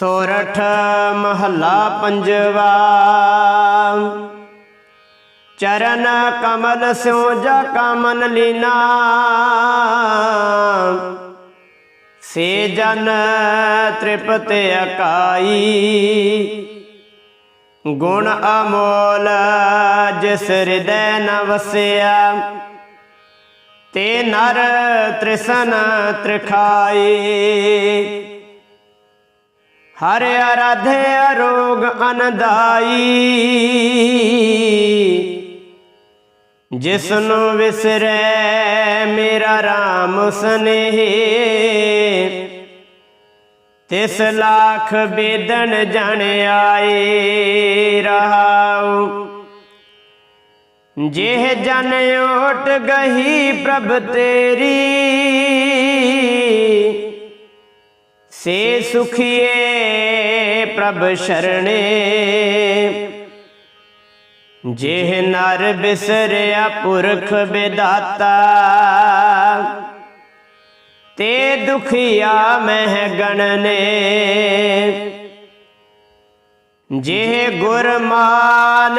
ਸੋਰਠ ਮਹੱਲਾ ਪੰਜਵਾ। ਚਰਨ ਕਮਲ ਸਿਉ ਜਾ ਕਾ ਲੀਨਾ। ਸੇ ਜਨ ਤ੍ਰਿਪਤ ਅਕਾਈ। ਗੁਣ ਅਮੋਲ ਜਿਸ ਹਿਰਦੈ ਨ ਵਸਿਆ। ਤੇ ਨਰ ਤ੍ਰਿਸਨ ਤ੍ਰਿਖਾਈ। ਹਰ ਅਰਾਧੇ ਅਰੋਗ ਅਨਦਾਈ। ਜਿਸ ਨੂੰ ਵਿਸਰੈ ਮੇਰਾ RAM ਸਨੇਹ। ਤਿਸ ਲੱਖ ਬੇਦਨ ਜਣ ਆਏ ਰਹਾਉ। ਜਿਹ ਜਨ ਓਟ ਗਹੀ ਪ੍ਰਭ ਤੇਰੀ। ਸੇ ਸੁਖੀਏ ਪ੍ਰਭ ਸ਼ਰਣੇ। ਜਿਹ ਨਰ ਬਿਸਰਿਆ ਪੁਰਖ ਵਿਦਾਤਾ ਤੇ ਦੁਖੀਆ ਮਹਿ ਗਣਨੇ ਜਿਹ ਗੁਰਮਾਨ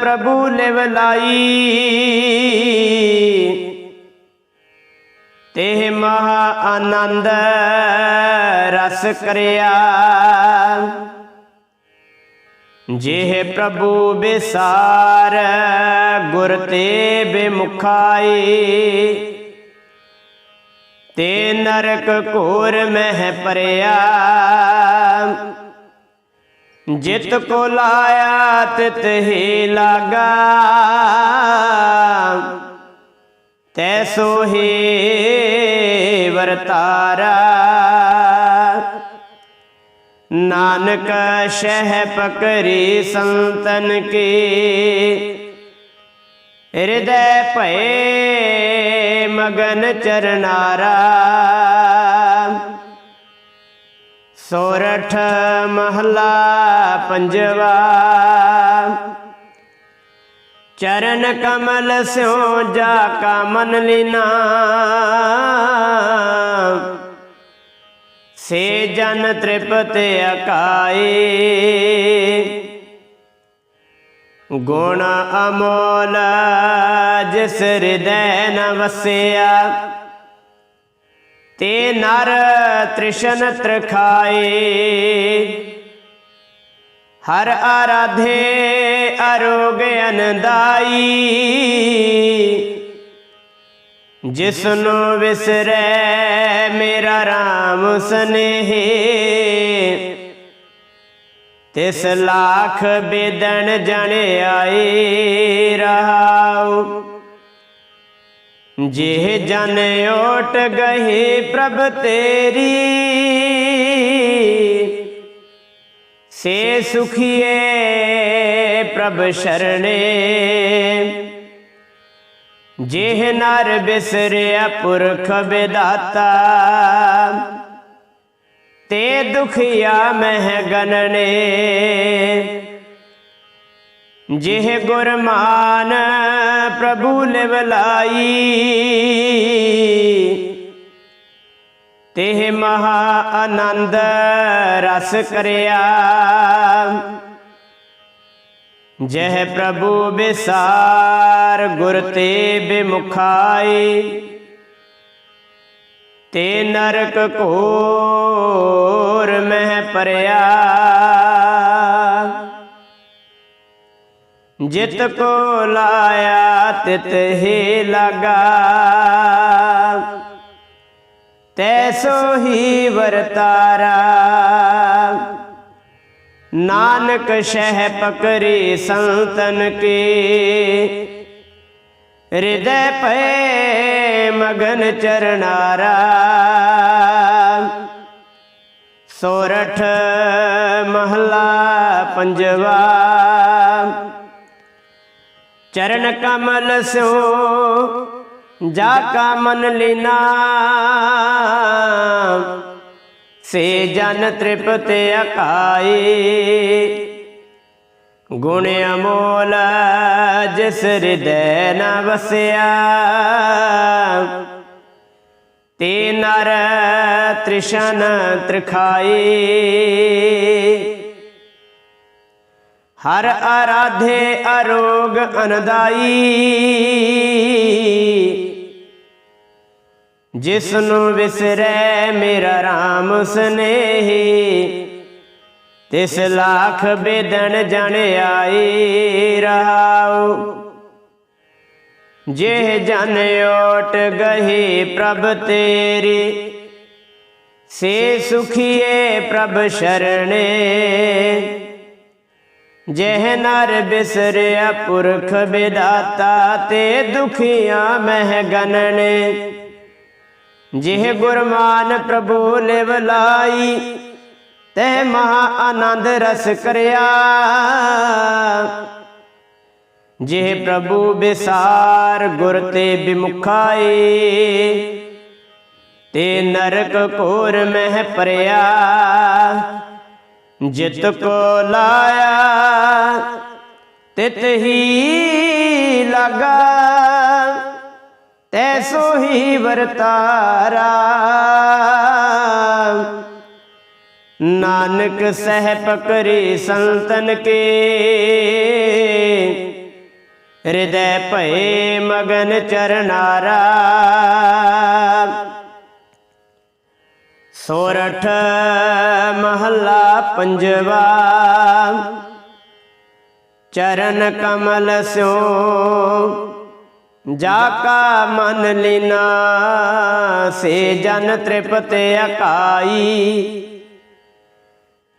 ਪ੍ਰਭੂ ਲਿਵ ਲਾਈ ਤੇ ਮਹਾ ਆਨੰਦ ਰਸ ਕਰਿਆ। ਜਿਹ ਪ੍ਰਭੂ ਬਿਸਾਰ ਗੁਰ ਤੇ ਬਿਮੁਖਾਈ, ਤੇ ਨਰਕ ਘੋਰ ਮਹਿ ਪਰਿਆ। ਜਿਤ ਕੋ ਲਾਇਆ ਤਿਤ ਹੀ ਲਾਗਾ। ਤੈਸੋ ਹੀ ਵਰਤਾਰਾ। ਨਾਨਕ ਸ਼ਹਿ ਪਕਰੀ ਸੰਤਨ ਕੀ। ਹਿਰਦੈ ਭਏ ਮਗਨ ਚਰਨਾਰਾ। ਸੋਰਠ ਮਹਲਾ ਪੰਜਵਾ। ਚਰਨ ਕਮਲ ਸਿਉ ਜਾ ਕਾ ਮਨ ਲੀਨਾ। ਸੇ ਜਨ ਤ੍ਰਿਪਤ ਅਕਾਏ। ਗੁਣ ਅਮੋਲ ਜਿਸ ਹਿਰਦੈ ਨ ਵਸਿਆ। ਤੇ ਨਰ ਤ੍ਰਿਸ਼ਨ ਤ੍ਰਖਾਏ। ਹਰ ਆਰਾਧੇ ਅਰੋਗ ਅਨਦਾਈ। ਜਿਸ ਨੂੰ ਵਿਸਰੈ ਮੇਰਾ RAM ਸਨੇਹ। ਤਿਸ ਲੱਖ ਬੇਦਨ ਜਣ ਆਏ ਰਹਾਉ ਜਿਹ ਜਨ ਓਟ ਗਹੀ ਪ੍ਰਭ ਤੇਰੀ। ਸੇ ਸੁਖੀਏ ਪ੍ਰਭ ਸ਼ਰਣੇ। ਜਿਹ ਨਰ ਬਿਸਰਿਆ ਪੁਰਖ ਬਿਦਾਤਾ, ਤੇ ਦੁਖਿਆ ਮਹਿ ਗਨਨੇ। ਜਿਹ ਗੁਰਮਾਨ ਪ੍ਰਭੂ ਲਿਵ ਲਾਈ ਤੇ ਮਹਾ ਆਨੰਦ ਰਸ ਕਰਿਆ। ਜਹ ਪ੍ਰਭੂ ਬਿਸਾਰ ਗੁਰ ਤੇ ਬਿਮੁਖਾਈ, ਤੇ ਨਰਕ ਘੋਰ ਮਹਿ ਪਰਿਆ। ਜਿਤ ਕੋ ਲਾਇਆ ਤਿਤ ਹੀ ਲਗਾ। ਤੈਸੋ ਹੀ ਵਰਤਾਰਾ। ਨਾਨਕ ਸ਼ਹਿ ਪਕਰੀ ਸੰਤਨ ਕੇ। ਹਿਰਦੈ ਪਏ ਮਗਨ ਚਰਨਾਰਾ। ਸੋਰਠ ਮਹਲਾ ਪੰਜਵਾ। ਚਰਨ ਕਮਲ ਸਿਉ ਜਾ ਕਾ ਮਨ ਲੀਨਾ। ਸੇ ਜਨ ਤ੍ਰਿਪਤ ਅਕਾਈ। ਗੁਣ ਅਮੋਲ ਜਿਸ ਹਿਰਦੈ ਨ ਵਸਿਆ। ਤੇ ਨਰ ਤ੍ਰਿਸ਼ਨ ਤ੍ਰਿਖਾਈ। ਹਰ ਆਰਾਧੇ ਅਰੋਗ ਅਨਦਾਈ। ਜਿਸ ਨੂੰ ਵਿਸਰੈ ਮੇਰਾ RAM ਸਨੇਹੀ, ਤਿਸ ਲੱਖ ਬੇਦਨ ਜਣ ਆਈ ਰਹਾਉ ਜੇ ਜਨ ਓਟ ਗਹੀ ਪ੍ਰਭ ਤੇਰੀ, ਸੇ ਸੁਖੀਏ ਪ੍ਰਭ ਸ਼ਰਣੇ। ਜਹ ਨਰ ਬਿਸਰਿਆ ਪੁਰਖ ਵਿਦਾਤਾ ਤੇ ਦੁਖੀਆਂ ਮਹਿ ਗਨਣੇ ਜਿਹ ਗੁਰਮਾਨ ਪ੍ਰਭੂ ਲਿਵ ਲਾਈ, ਤੈ ਮਹਾ ਆਨੰਦ ਰਸ ਕਰਿਆ। ਜਿਹ ਪ੍ਰਭੂ ਬਿਸਾਰ ਗੁਰ ਤੇ ਬਿਮੁਖਾਈ ਤੇ ਨਰਕ ਘੋਰ ਮਹਿ ਪਰਿਆ। ਜਿਤ ਕੋ ਲਾਇਆ, ਤਿਤ ਹੀ ਲਗਾ। ਤੈਸੋ ਹੀ ਵਰਤਾਰਾ। ਨਾਨਕ ਸਹਿ ਕਰੇ ਸੰਤਨ ਕੇ। ਹਿਰਦੈ ਭਏ ਮਗਨ ਚਰਨਾਰਾ। ਸੋਰਠ ਮਹੱਲਾ ਪੰਜਵਾ। ਚਰਨ ਕਮਲ ਸਿਓ ਜਾ ਕਾ ਮਨ ਲੀਨਾ, ਸੇ ਜਨ ਤ੍ਰਿਪਤ ਅਕਾਈ।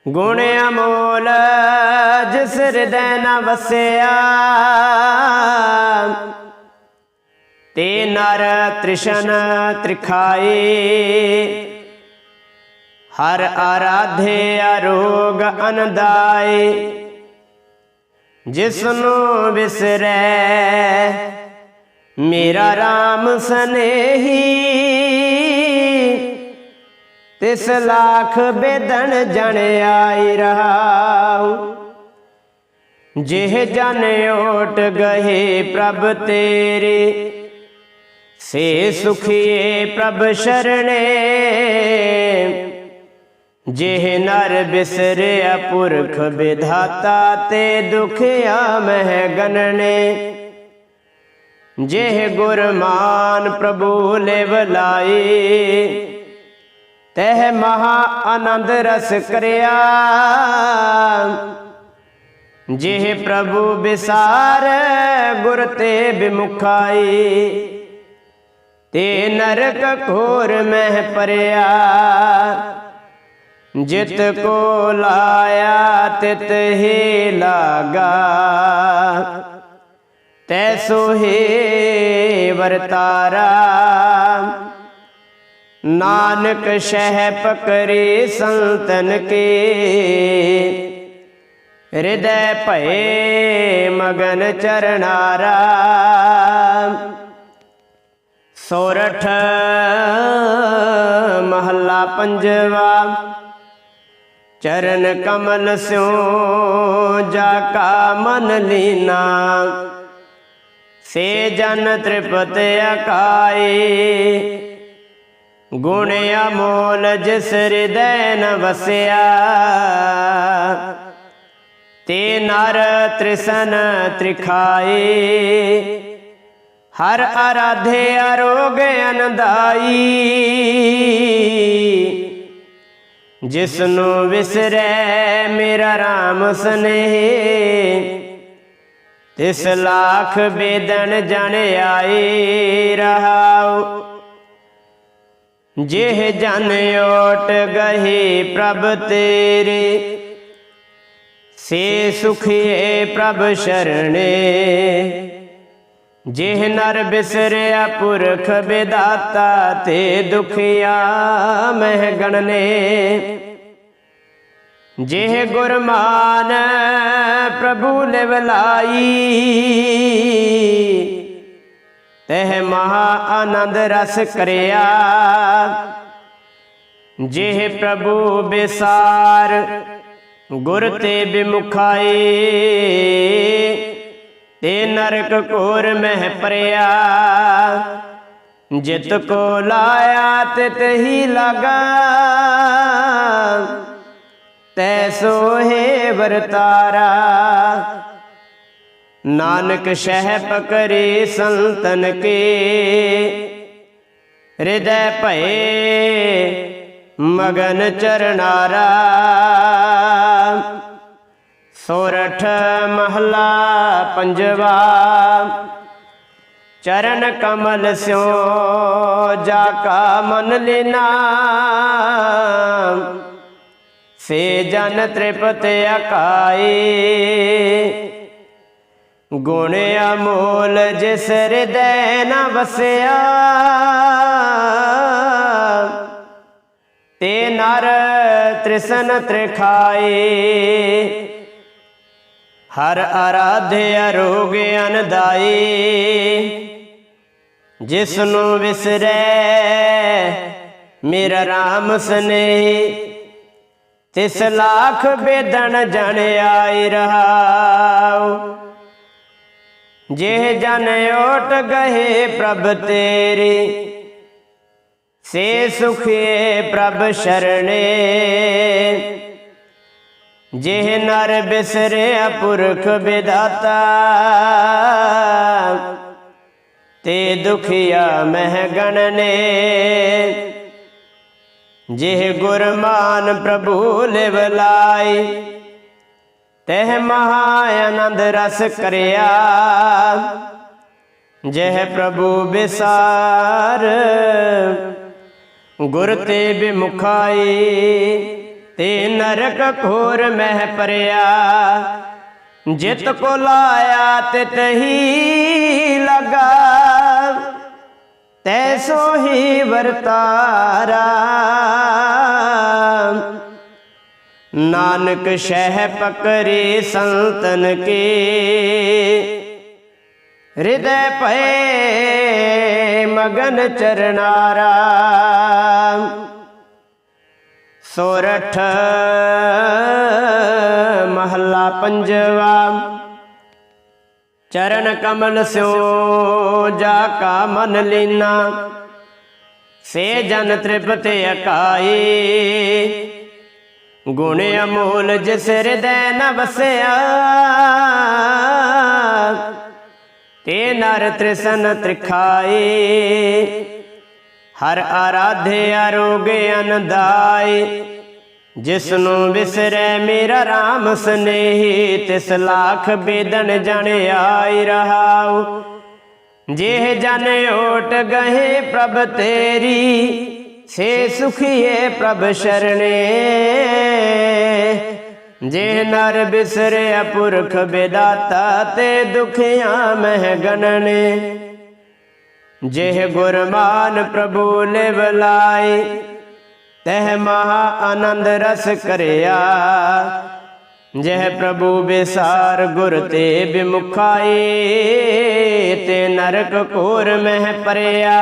ਗੁਣ ਅਮੋਲ ਜਿਸ ਹਿਰਦੈ ਨ ਵਸਿਆ, ਤੇ ਨਰ ਤ੍ਰਿਸ਼ਨ ਤ੍ਰਿਖਾਏ। ਹਰ ਆਰਾਧੇ ਅਰੋਗ ਅਨਦਾਏ ਜਿਸ ਨੂੰ ਵਿਸਰੈ ਮੇਰਾ RAM ਸਨੇਹੀ, ਤਿਸ ਲੱਖ ਬੇਦਨ ਜਣ ਆਈ ਰਹਾਉ, ਜਿਹ ਜਨ ਓਟ ਗਏ ਪ੍ਰਭ ਤੇਰੇ, ਸੇ ਸੁਖੀਏ ਪ੍ਰਭ ਸ਼ਰਣੇ ਜਿਹ ਨਰ ਬਿਸਰਿਆ ਪੁਰਖ ਵਿਧਾਤਾ ਤੇ ਦੁਖਿਆ ਮਹਿ ਗਨਣੇ ਜਿਹ ਗੁਰਮਾਨ ਪ੍ਰਭੂ ਲਿਵ ਲਾਈ, ਤਹ ਮਹਾ ਆਨੰਦ ਰਸ ਕਰਿਆ। ਜਿਹ ਪ੍ਰਭੂ ਵਿਸਾਰ ਗੁਰ ਤੇ ਬਿਮੁਖਾਈ, ਤੇ ਨਰਕ ਘੋਰ ਮਹਿ ਪਰਿਆ। ਜਿਤ ਕੋ ਲਾਇਆ ਤਿਤ ਹੀ ਲਾਗਾ। ਤੈਸੋ ਹੀ ਵਰਤਾਰਾ। ਨਾਨਕ ਸ਼ਹਿ ਪਕਰੇ ਸੰਤਨ ਕੇ। ਹਿਰਦੈ ਭਏ ਮਗਨ ਚਰਨਾਰਾ। ਸੋਰਠ ਮਹੱਲਾ ਪੰਜਵਾ। ਚਰਨ ਕਮਲ ਸਿਓ ਜਾ ਕਾ ਮਨ ਲੀਨਾ। ਸੇ ਜਨ ਤ੍ਰਿਪਤ ਅਕਾਈ ਗੁਣ ਅਮੋਲ ਜਿਸ ਹਿਰਦੈ ਨ ਵਸਿਆ। ਤੇ ਨਰ ਤ੍ਰਿਸਨ ਤ੍ਰਿਖਾਏ, ਹਰ ਆਰਾਧੇ ਅਰੋਗ ਅਨੰਦਾਈ। ਜਿਸ ਨੂੰ ਵਿਸਰੈ ਮੇਰਾ RAM ਸਨੇਹ। ਤਿਸ ਲੱਖ ਬੇਦਨ ਜਣ ਆਏ ਰਹਾਉ। ਜਿਹ ਜਨ ਓਟ ਗਏ ਪ੍ਰਭ ਤੇਰੇ। ਸੇ ਸੁਖੀਏ ਪ੍ਰਭ ਸ਼ਰਣੇ। ਜਿਹ ਨਰ ਬਿਸਰਿਆ ਪੁਰਖ ਵਿਦਾਤਾ ਤੇ ਦੁਖਿਆ ਮਹਿ ਗਣਨੇ ਜਿਹ ਗੁਰਮਾਨ ਪ੍ਰਭੂ ਲਿਵ ਲਾਈ, ਤਹ ਮਹਾ ਆਨੰਦ ਰਸ ਕਰਿਆ। ਜਿਹ ਪ੍ਰਭੂ ਬਿਸਾਰ ਗੁਰ ਤੇ ਬਿਮੁਖਾਈ ਤੇ ਨਰਕ ਕੋਰ ਮਹਿ ਪਰਿਆ। ਜਿਤ ਕੋ ਲਾਇਆ ਤਿਤ ਹੀ ਲਗਾ। ਤੈ ਸੋਹੇ ਵਰਤਾਰਾ। ਨਾਨਕ ਸ਼ਹਿ ਪਕਰੇ ਸੰਤਨ ਕੇ। ਹਿਰਦੈ ਭਏ ਮਗਨ ਚਰਨਾਰਾ। ਸੋਰਠ ਮਹਲਾ ਪੰਜਵਾ। ਚਰਨ ਕਮਲ ਸਿਓ ਜਾ ਕਾ ਮਨ ਲੈਨਾ। ਸੇ ਜਨ ਤ੍ਰਿਪਤ ਅਕਾਏ ਗੁਣ ਅਮੋਲ ਜਿਸ ਹਿਰਦੈ ਨ ਵਸਿਆ। ਤੇ ਨਰ ਤ੍ਰਿਸਨ ਤ੍ਰਿਖਾਏ ਹਰ ਆਰਾਧਿਆ ਰੋਗ ਅਨਦਾਈ ਜਿਸ ਨੂੰ ਵਿਸਰੈ ਮੇਰਾ RAM ਸਨੇ ਤਿਸ ਲੱਖ ਬੇਦਨ ਜਣ ਆਈ ਰਹਾਉ ਜੇ ਜਨ ਓਟ ਗਏ ਪ੍ਰਭ ਤੇਰੇ। ਸੇ ਸੁਖੇ ਪ੍ਰਭ ਸ਼ਰਣੇ ਜਿਹ ਨਰ ਬਿਸਰਿਆ ਪੁਰਖ ਵਿਦਾਤਾ, ਤੇ ਦੁਖੀਆ ਮਹਿ ਗਣਨੇ ਜਿਹ ਗੁਰਮਾਨ ਪ੍ਰਭੂ ਲਿਵ ਲਾਈ, ਤਹ ਮਹਾ ਆਨੰਦ ਰਸ ਕਰਿਆ। ਜਹ ਪ੍ਰਭੂ ਬਿਸਾਰ, ਗੁਰ ਤੇ ਬਿਮੁਖਾਈ ਤੇ ਨਰਕ ਖੋਰ ਮਹਿ ਪਰਿਆ। ਜਿਤ ਕੋ ਲਾਇਆ ਤਿਤ ਹੀ ਲਗਾ। ਤੈਸੋ ਹੀ ਵਰਤਾਰਾ। ਨਾਨਕ ਸ਼ਹਿ ਪਕਰੇ ਸੰਤਨ ਕੇ। ਹਿਰਦੈ ਭਏ ਮਗਨ ਚਰਨਾਰਾ। ਸੋਰਠ ਮਹੱਲਾ ਪੰਜਵਾ। ਚਰਨ ਕਮਲ ਸਿਓ ਜਾ ਕਾ ਮਨ ਲੀਨਾ। ਸੇ ਜਨ ਤ੍ਰਿਪਤ ਅਕਾਈ। ਗੁਣ ਅਮੋਲ ਜਿਸ ਹਿਰਦੈ ਨ ਵਸਿਆ। ਤੇ ਨਰ ਤ੍ਰਿਸਨ ਤ੍ਰਿਖਾਏ ਹਰ ਆਰਾਧੇ ਅਰੋਗ ਅਨਦਾਈ ਜਿਸ ਨੂੰ ਵਿਸਰੈ ਮੇਰਾ RAM ਸਨੇਹੀ ਤਿਸ ਲਾਖ ਬੇਦਨ ਜਣ ਆਈ ਰਹਾਉ। ਜਿਹ ਜਨ ਓਟ ਗਏ ਪ੍ਰਭ ਤੇਰੀ, ਸੇ ਸੁਖੀਏ ਪ੍ਰਭ ਸ਼ਰਣੇ। ਜੇ ਨਰ ਬਿਸਰਿਆ ਪੁਰਖ ਬੇਦਾਤਾ, ਤੇ ਦੁਖਿਆ ਮਹਿ ਗਣਨੇ। ਜਿਹ ਗੁਰਮਾਨ ਪ੍ਰਭੂ ਨੇ ਲਾਈ ਤਹ ਮਹਾ ਆਨੰਦ ਰਸ ਕਰਿਆ। ਜਿਹ ਪ੍ਰਭੂ ਬਿਸਾਰ ਗੁਰ ਤੇ ਬਿਮੁਖਾਈ ਤੇ ਨਰਕ ਘੋਰ ਮਹਿ ਪਰਿਆ।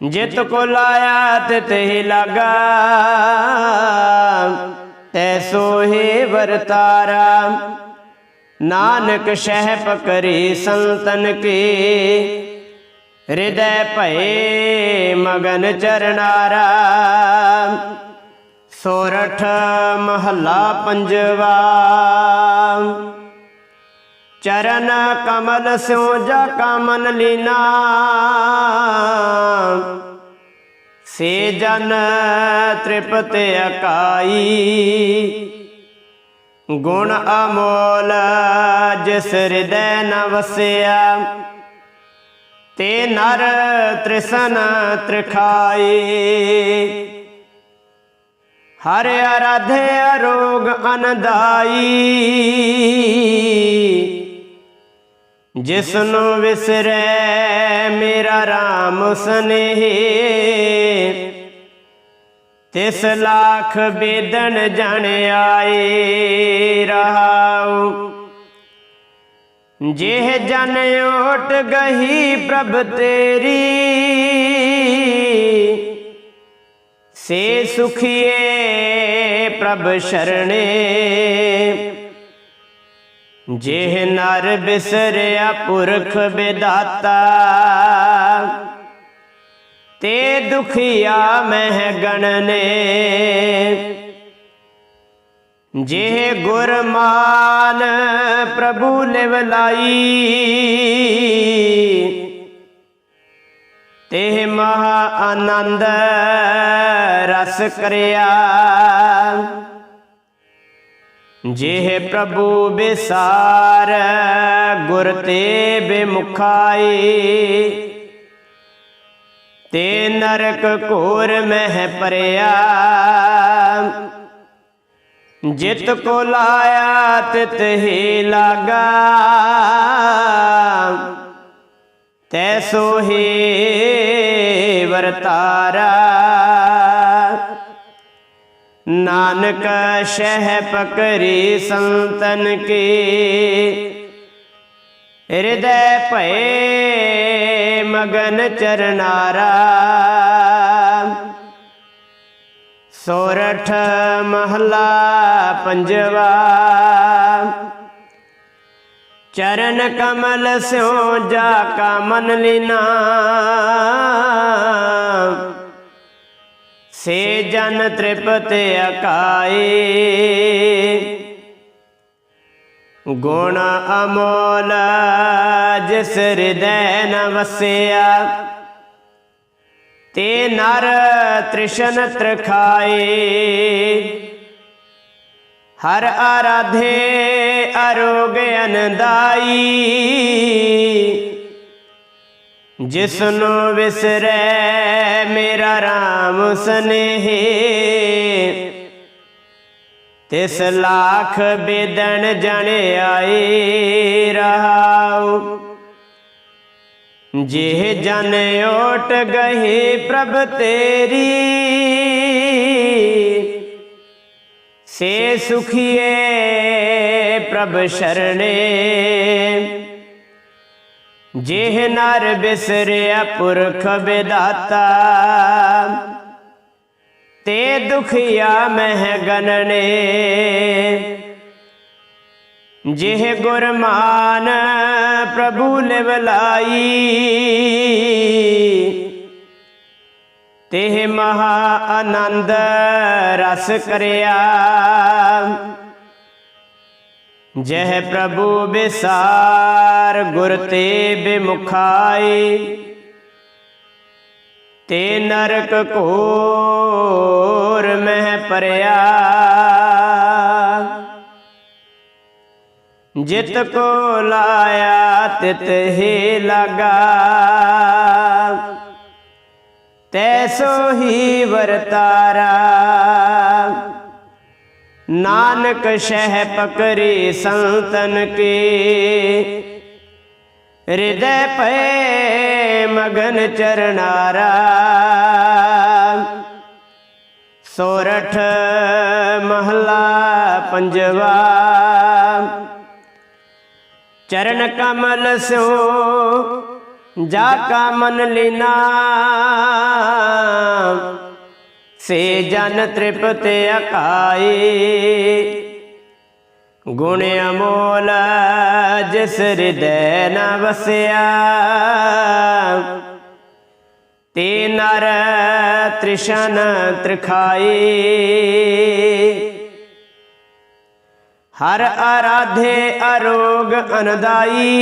ਜਿਤ ਕੋ ਲਾਇਆ ਤਿਤ ਹੀ ਲਗਾ ਤੈਸੋ ਹੀ ਵਰਤਾਰਾ। ਨਾਨਕ ਸ਼ਹਿ ਪਕਰੀ ਸੰਤਨ ਕੀ ਹਿਰਦੈ ਭਏ ਮਗਨ ਚਰਨਾਰਾ। ਸੋਰਠ ਮਹੱਲਾ ਪੰਜਵਾ। ਚਰਨ ਕਮਲ ਸਿਉ ਜਾ ਕਾ ਲੀਨਾ। ਸੇ ਜਨ ਤ੍ਰਿਪਤ ਅਕਾਈ। ਗੁਣ ਅਮੋਲ ਜਿਸ ਹਿਰਦੈ ਨ ਵਸਿਆ। ਤੇ ਨਰ ਤ੍ਰਿਸਨ ਤ੍ਰਿਖਾਈ। ਹਰ ਅਰਾਧੇ ਅਰੋਗ ਅਨਦਾਈ। ਜਿਸ ਨੂੰ ਵਿਸਰੈ ਮੇਰਾ RAM ਸਨੇਹੀ। ਤਿਸ ਲੱਖ ਬੇਦਨ ਜਣ ਆਏ ਰਹਾਉ। ਜਿਹ ਜਨ ਓਟ ਗਹੀ ਪ੍ਰਭ ਤੇਰੀ। ਸੇ ਸੁਖੀਏ ਪ੍ਰਭ ਸ਼ਰਣੇ। ਜਿਹ ਨਰ ਬਿਸਰਿਆ ਪੁਰਖ ਵਿਦਾਤਾ ਤੇ ਦੁਖੀਆ ਮਹਿ ਗਣਨੇ। ਜੇ ਗੁਰ ਮਾਨ ਪ੍ਰਭੂ ਲਿਵ ਲਾਈ, ਤੇ ਮਹਾ ਆਨੰਦ ਰਸ ਕਰਿਆ। ਜੇ ਪ੍ਰਭੂ ਬਿਸਾਰ ਗੁਰ ਤੇ ਬਿਮੁਖਾਈ, ਤੇ ਨਰਕ ਘੋਰ ਮਹਿ ਪਰਿਆ। ਜਿਤ ਕੋ ਲਾਇਆ ਤਿਤ ਹੀ ਲਾਗਾ। ਤੈਸੋ ਹੀ ਵਰਤਾਰਾ। ਨਾਨਕ ਸ਼ਹਿ ਪਕਰੀ ਸੰਤਨ ਕੀ। ਹਿਰਦੈ ਭਏ ਮਗਨ ਚਰਨਾਰਾ। ਸੋਰਠ ਮਹਲਾ ਪੰਜਵਾ। ਚਰਨ ਕਮਲ ਸਿਉ ਜਾ ਕਾ ਮਨ ਲੀਨਾ। ਸੇ ਜਨ ਤ੍ਰਿਪਤ ਅਕਾਈ। ਗੁਣ ਅਮੋਲ ਜਿਸ ਹਿਰਦੈ ਨ ਵਸਿਆ। ਤੇ ਨਰ ਤ੍ਰਿਸ਼ਨ ਤ੍ਰਖਾਏ। ਹਰ ਆਰਾਧੇ ਅਰੋਗ ਅਨੰਦਾਈ। ਜਿਸ ਨੂੰ ਵਿਸਰੈ ਮੇਰਾ RAM ਸਨੇਹ। ਤਿਸ ਲਾਖ ਬੇਦਨ ਜਣ ਆਈ ਰਹਾਉ। ਜਿਹ ਜਨ ਓਟ ਗਹੇ ਪ੍ਰਭ ਤੇਰੀ, ਸੇ ਸੁਖੀਏ ਪ੍ਰਭ ਸ਼ਰਣੇ। ਜਿਹ ਨਰ ਬਿਸਰਿਆ ਪੁਰਖ ਵਿਦਾਤਾ ਤੇ ਦੁਖਿਆ ਮਹਿ ਗਨਨੇ ਜਿਹ ਗੁਰਮਾਨ ਪ੍ਰਭੂ ਨੇ ਲਾਈ ਤੇ ਮਹਾ ਆਨੰਦ ਰਸ ਕਰਿਆ। ਜਹ ਪ੍ਰਭੂ ਬਿਸਾਰ ਗੁਰ ਤੇ ਬਿਮੁਖਾਈ, ਤੇ ਨਰਕ ਘੋਰ ਮਹਿ ਪਰਿਆ। ਜਿਤ ਕੋ ਲਾਇਆ ਤਿਤ ਹੀ ਲਗਾ। ਤੈਸੋ ਹੀ ਵਰਤਾਰਾ। ਨਾਨਕ ਸ਼ਹਿ ਪਕਰੀ ਸੰਤਨ ਕੀ। ਹਿਰਦੈ ਪਏ ਮਗਨ ਚਰਨਾਰਾ। ਸੋਰਠ ਮਹਲਾ ਪੰਜਵਾ। ਚਰਨ ਕਮਲ ਸਿਓ ਜਾ ਕਾ ਮਨ ਲੀਨਾ। ਸੇ ਜਨ ਤ੍ਰਿਪਤ ਅਕਾਈ ਗੁਣ ਅਮੋਲ ਜਿਸ ਹਿਰਦੈ ਨ ਵਸਿਆ। ਤੇ ਨਰ ਤ੍ਰਿਸ਼ਨ ਤ੍ਰਿਖਾਈ ਹਰ ਆਰਾਧੇ ਅਰੋਗ ਅਨਦਾਈ।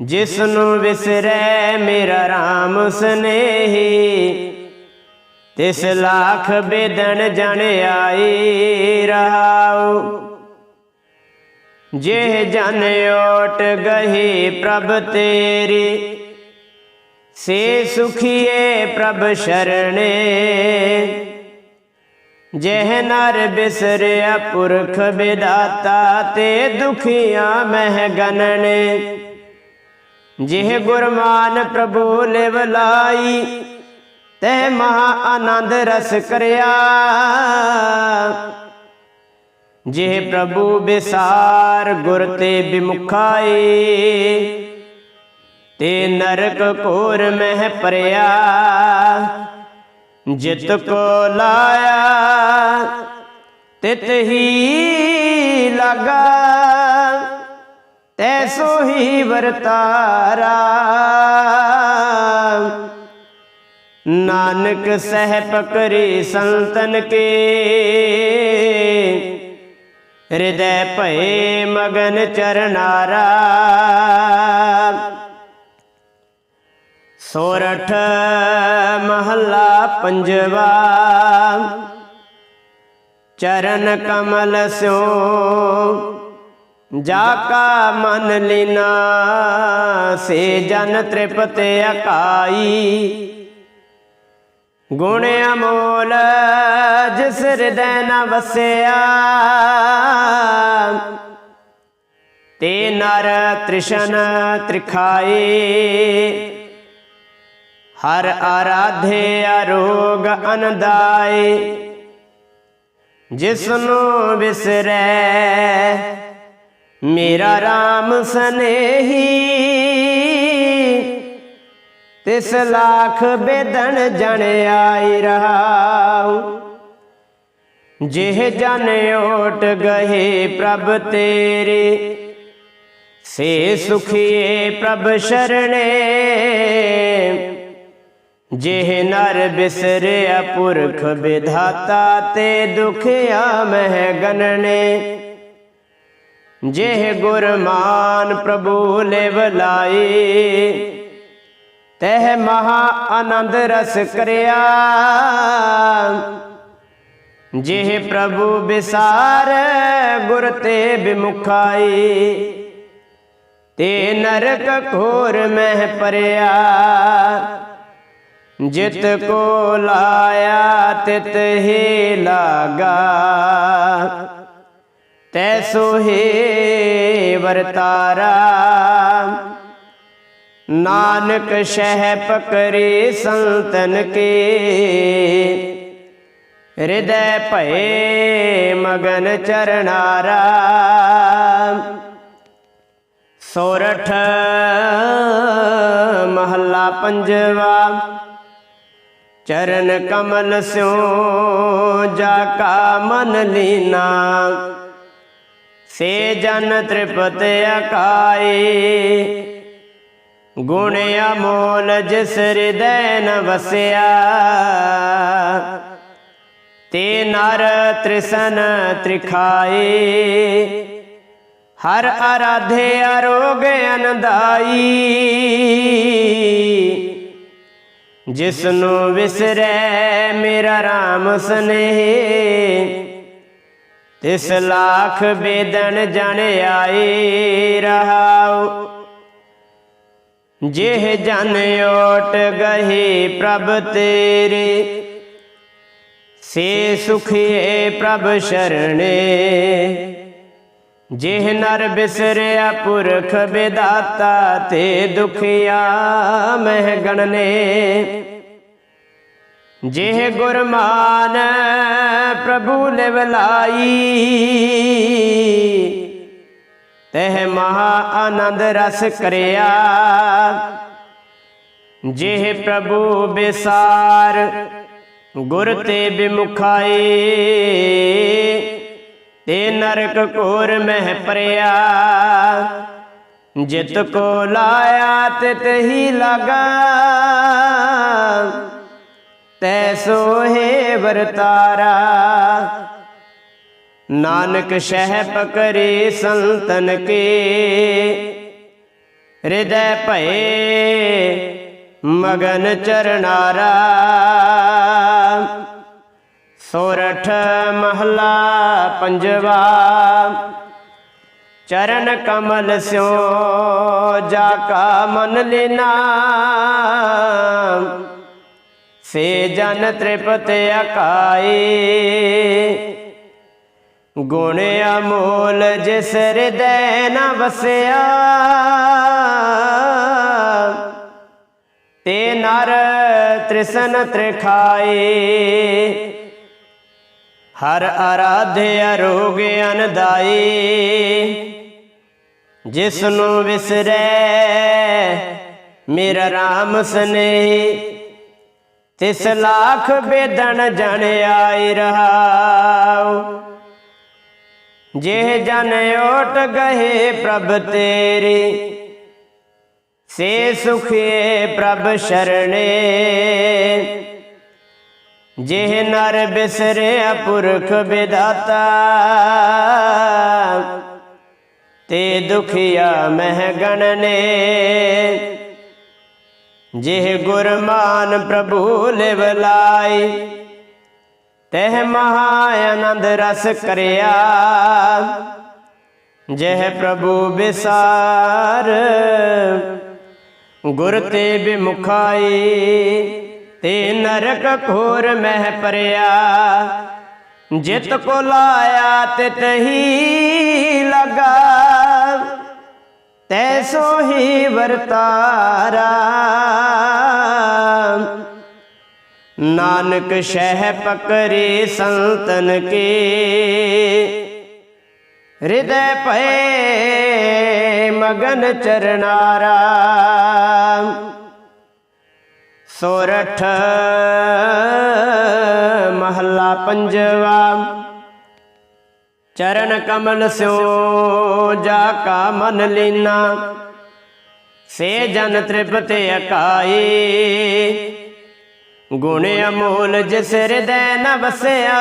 ਜਿਸ ਨੂੰ ਵਿਸਰੈ ਮੇਰਾ RAM ਸਨੇਹੀ, ਤਿਸ ਲਾਖ ਬੇਦਨ ਜਣ ਆਈ ਰਹਾਉ। ਜੇ ਜਨ ਓਟ ਗਹੀ ਪ੍ਰਭ ਤੇਰੀ, ਸੇ ਸੁਖੀਏ ਪ੍ਰਭ ਸ਼ਰਣੇ। ਜਹ ਨਰ ਬਿਸਰਿਆ ਪੁਰਖ ਵਿਦਾਤਾ ਤੇ ਦੁਖੀਆਂ ਮਹਿ ਗਨਣੇ ਜਿਹ ਗੁਰਮਾਨ ਪ੍ਰਭੂ ਲਿਵ ਲਾਈ, ਤੈ ਮਹਾ ਆਨੰਦ ਰਸ ਕਰਿਆ। ਜਿਹ ਪ੍ਰਭੂ ਬਿਸਾਰ ਗੁਰ ਤੇ ਬਿਮੁਖਾਈ ਤੇ ਨਰਕ ਘੋਰ ਮਹਿ ਪਰਿਆ। ਜਿਤ ਕੋ ਲਾਇਆ, ਤਿਤ ਹੀ ਲਗਾ। ਤੈਸੋ ਹੀ ਵਰਤਾਰਾ। ਨਾਨਕ ਸਹਿ ਪਕਰੀ ਸੰਤਨ ਕੇ। ਹਿਰਦੈ ਭਏ ਮਗਨ ਚਰਨਾਰਾ। ਸੋਰਠ ਮਹੱਲਾ ਪੰਜਵਾ। ਚਰਨ ਕਮਲ ਸਿਓ ਜਾ ਕਾ ਮਨ ਲੀਨਾ, ਸੇ ਜਨ ਤ੍ਰਿਪਤ ਅਕਾਈ। ਗੁਣ ਅਮੋਲ ਜਿਸ ਹਿਰਦੈ ਨ ਵਸਿਆ, ਤੇ ਨਰ ਤ੍ਰਿਸ਼ਨ ਤ੍ਰਿਖਾਏ। ਹਰ ਆਰਾਧੇ ਅਰੋਗ ਅਨਦਾਏ ਜਿਸ ਨੂੰ ਵਿਸਰੈ ਮੇਰਾ RAM ਸਨੇਹੀ। ਤਿਸ ਲੱਖ ਬੇਦਨ ਜਣ ਆਈ ਰਹਾਉ, ਜਿਹ ਜਨ ਓਟ ਗਏ ਪ੍ਰਭ ਤੇਰੇ। ਸੇ ਸੁਖੀਏ ਪ੍ਰਭ ਸ਼ਰਣੇ ਜਿਹ ਨਰ ਬਿਸਰਿਆ ਪੁਰਖ ਵਿਧਾਤਾ ਤੇ ਦੁਖਿਆ ਮਹਿ ਗਨਣੇ ਜਿਹ ਗੁਰਮਾਨ ਪ੍ਰਭੂ ਲਿਵ ਲਾਈ ਤਹਿ ਮਹਾ ਆਨੰਦ ਰਸ ਕਰਿਆ। ਜਿਹ ਪ੍ਰਭੂ ਵਿਸਾਰ ਗੁਰ ਤੇ ਬਿਮੁਖਾਈ ਤੇ ਨਰਕ ਘੋਰ ਮਹਿ ਪਰਿਆ। ਜਿਤ ਕੋ ਲਾਇਆ ਤਿਤ ਹੀ ਲਾਗਾ। ਤੈਸੋ ਹੀ ਵਰਤਾਰਾ। ਨਾਨਕ ਸ਼ਹਿ ਪਕਰੇ ਸੰਤਨ ਕੇ। ਹਿਰਦੈ ਭਏ ਮਗਨ ਚਰਨਾਰਾ। ਸੋਰਠ ਮਹੱਲਾ ਪੰਜਵਾ। ਚਰਨ ਕਮਲ ਸਿਓ ਜਾ ਕਾ ਮਨ ਲੀਨਾ। ਸੇ ਜਨ ਤ੍ਰਿਪਤ ਅਕਾਈ ਗੁਣ ਅਮੋਲ ਜਿਸ ਹਿਰਦੈ ਨ ਵਸਿਆ। ਤੇ ਨਰ ਤ੍ਰਿਸਨ ਤ੍ਰਿਖਾਏ, ਹਰ ਆਰਾਧੇ ਅਰੋਗ ਅਨੰਦਾਈ। ਜਿਸ ਨੂੰ ਵਿਸਰੈ ਮੇਰਾ RAM ਸਨੇਹ। ਤਿਸ ਲੱਖ ਬੇਦਨ ਜਣ ਆਏ ਰਹਾਉ। ਜਿਹ ਜਨ ਓਟ ਗਏ ਪ੍ਰਭ ਤੇਰੇ। ਸੇ ਸੁਖੀਏ ਪ੍ਰਭ ਸ਼ਰਣੇ। ਜਿਹ ਨਰ ਬਿਸਰਿਆ ਪੁਰਖ ਵਿਦਾਤਾ ਤੇ ਦੁਖਿਆ ਮਹਿ ਗਣਨੇ ਜਿਹ ਗੁਰਮਾਨ ਪ੍ਰਭੂ ਲਿਵ ਲਾਈ, ਤਹ ਮਹਾ ਆਨੰਦ ਰਸ ਕਰਿਆ। ਜਿਹ ਪ੍ਰਭੂ ਬਿਸਾਰ ਗੁਰ ਤੇ ਬਿਮੁਖਾਈ ਤੇ ਨਰਕ ਕੋਰ ਮਹਿ ਪਰਿਆ। ਜਿਤ ਕੋ ਲਾਇਆ ਤਿਤ ਹੀ ਲਗਾ। ਤੈਸੋ ਸੋਹੇ ਵਰਤਾਰਾ। ਨਾਨਕ ਸ਼ਹਿ ਪਕਰੇ ਸੰਤਨ ਕੇ। ਹਿਰਦੈ ਭਏ ਮਗਨ ਚਰਨਾਰਾ। ਸੋਰਠ ਮਹਲਾ ਪੰਜਵਾ, ਚਰਨ ਕਮਲ ਸਿਓ ਜਾ ਕਾ ਮਨ ਲੈਨਾ। ਸੇ ਜਨ ਤ੍ਰਿਪਤ ਅਕਾਈ, ਗੁਣ ਅਮੋਲ ਜਿਸ ਹਿਰਦੈ ਨ ਵਸਿਆ। ਤੇ ਨਰ ਤ੍ਰਿਸਨ ਤ੍ਰਿਖਾਏ ਹਰ ਆਰਾਧੇ ਅਰੋਗ ਅਨਦਾਈ ਜਿਸ ਨੂੰ ਵਿਸਰੈ, ਮੇਰਾ RAM ਸਨੇਹ। ਤਿਸ ਲੱਖ ਬੇਦਨ ਜਣ ਆਈ ਰਹਾਉ। ਜਿਹ ਜਨ ਓਟ ਗਏ ਪ੍ਰਭ ਤੇਰੀ, ਸੇ ਸੁਖੇ ਪ੍ਰਭ ਸ਼ਰਣੇ। ਜਿਹ ਨਰ ਬਿਸਰਿਆ ਪੁਰਖ ਵਿਦਾਤਾ, ਤੇ ਦੁਖੀਆ ਮਹਿ ਗਣਨੇ ਜਿਹ ਗੁਰਮਾਨ ਪ੍ਰਭੂ ਲਿਵ ਲਾਈ, ਤਹ ਮਹਾ ਆਨੰਦ ਰਸ ਕਰਿਆ। ਜਹ ਪ੍ਰਭੂ ਵਿਸਾਰ ਗੁਰ ਤੇ ਬਿਮੁਖਾਈ ਤੇ ਨਰਕ ਖੋਰ ਮਹਿ ਪਰਿਆ। ਜਿਤ ਕੋ ਲਾਇਆ ਤਿਤ ਹੀ ਲਗਾ। ਤੈਸੋ ਹੀ ਵਰਤਾਰਾ। ਨਾਨਕ ਸ਼ਹਿ ਪਕਰੇ ਸੰਤਨ ਕੇ। ਹਿਰਦੈ ਭਏ ਮਗਨ ਚਰਨਾਰਾ। ਸੋਰਠ ਮਹੱਲਾ ਪੰਜਵਾ। ਚਰਨ ਕਮਲ ਸਿਓ ਜਾ ਕਾ ਮਨ ਲੀਨਾ। ਸੇ ਜਨ ਤ੍ਰਿਪਤ ਅਕਾਈ। ਗੁਣ ਅਮੋਲ ਜਿਸ ਹਿਰਦੈ ਨ ਵਸਿਆ।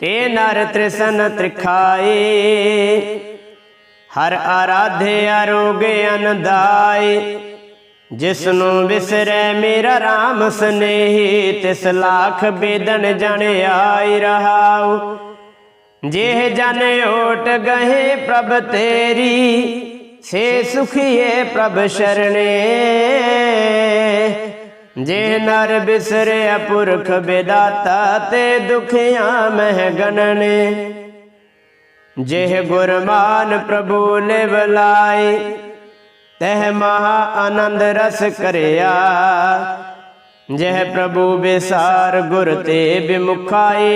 ਤੇ ਨਰ ਤ੍ਰਿਸਨ ਤ੍ਰਿਖਾਏ ਹਰ ਆਰਾਧੇ ਅਰੋਗ ਅਨਦਾਈ ਜਿਸ ਨੂੰ ਵਿਸਰੈ ਮੇਰਾ RAM ਸਨੇਹੀ, ਤਿਸ ਲਾਖ ਬੇਦਨ ਜਣ ਆਈ ਰਹਾਉ। ਜਿਹ ਜਨ ਓਟ ਗਏ ਪ੍ਰਭ ਤੇਰੀ ਸੇ ਸੁਖੀਏ ਪ੍ਰਭ ਸ਼ਰਣੇ। ਜੇ ਨਰ ਬਿਸਰਿਆ ਪੁਰਖ ਬਿਦਾਤਾ, ਤੇ ਦੁਖਿਆ ਮਹਿ ਗਣਨੇ। ਜਿਹ ਗੁਰਮਾਨ ਪ੍ਰਭੂ ਨੇ ਲਾਈ ਤਹ ਮਹਾ ਆਨੰਦ ਰਸ ਕਰਿਆ। ਜਹ ਪ੍ਰਭੂ ਬਿਸਾਰ ਗੁਰ ਤੇ ਬਿਮੁਖਾਏ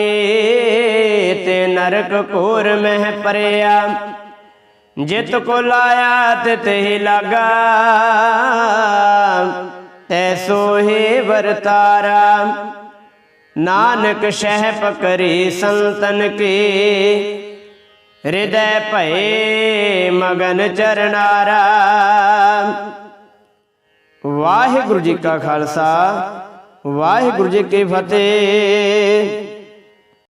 ਤੇ ਨਰਕ ਘੋਰ ਮਹਿ ਪਰਿਆ। ਜਿਤ ਕੋ ਲਾਇਆ ਤਿਤ ਹੀ ਲਗਾ ਤੈਸੋ ਹੀ ਵਰਤਾਰਾ। ਨਾਨਕ ਸ਼ਹਿ ਪਕਰੀ ਸੰਤਨ ਕੀ ਹਿਰਦੈ ਭਏ ਮਗਨ ਚਰਨਾਰਾ। ਵਾਹਿਗੁਰੂ ਜੀ ਕਾ ਖਾਲਸਾ ਵਾਹਿਗੁਰੂ ਜੀ ਕੀ ਫਤਿਹ।